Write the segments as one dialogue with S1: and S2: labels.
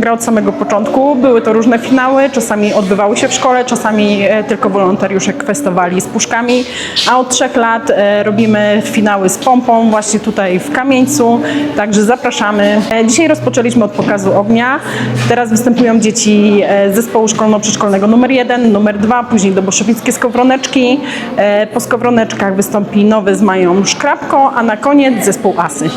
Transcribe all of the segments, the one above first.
S1: gra od samego początku. Były to różne finały, czasami odbywały się w szkole, czasami e, tylko wolontariusze kwestowali z puszkami, a od trzech lat e, robimy finały z pompą właśnie tutaj w Kamieńcu, także zapraszamy. E, Dzisiaj rozpoczęliśmy od pokazu ognia, teraz występują dzieci z zespołu szkolno-przedszkolnego numer 1, numer 2, później doboszewickie skowroneczki. Po skowroneczkach wystąpi nowy z Mają Szkrapko, a na koniec zespół Asy.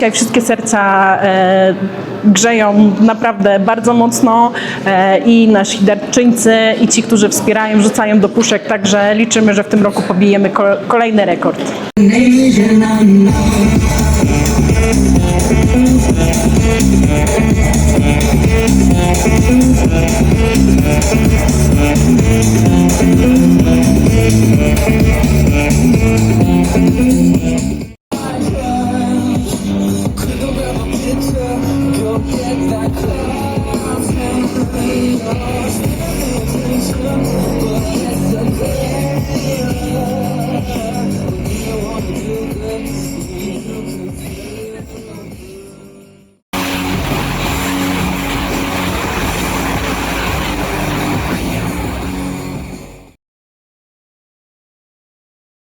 S1: Dzisiaj wszystkie serca e, grzeją naprawdę bardzo mocno e, i nasi darczyńcy i ci, którzy wspierają, rzucają do puszek, także liczymy, że w tym roku pobijemy ko- kolejny rekord.
S2: আছে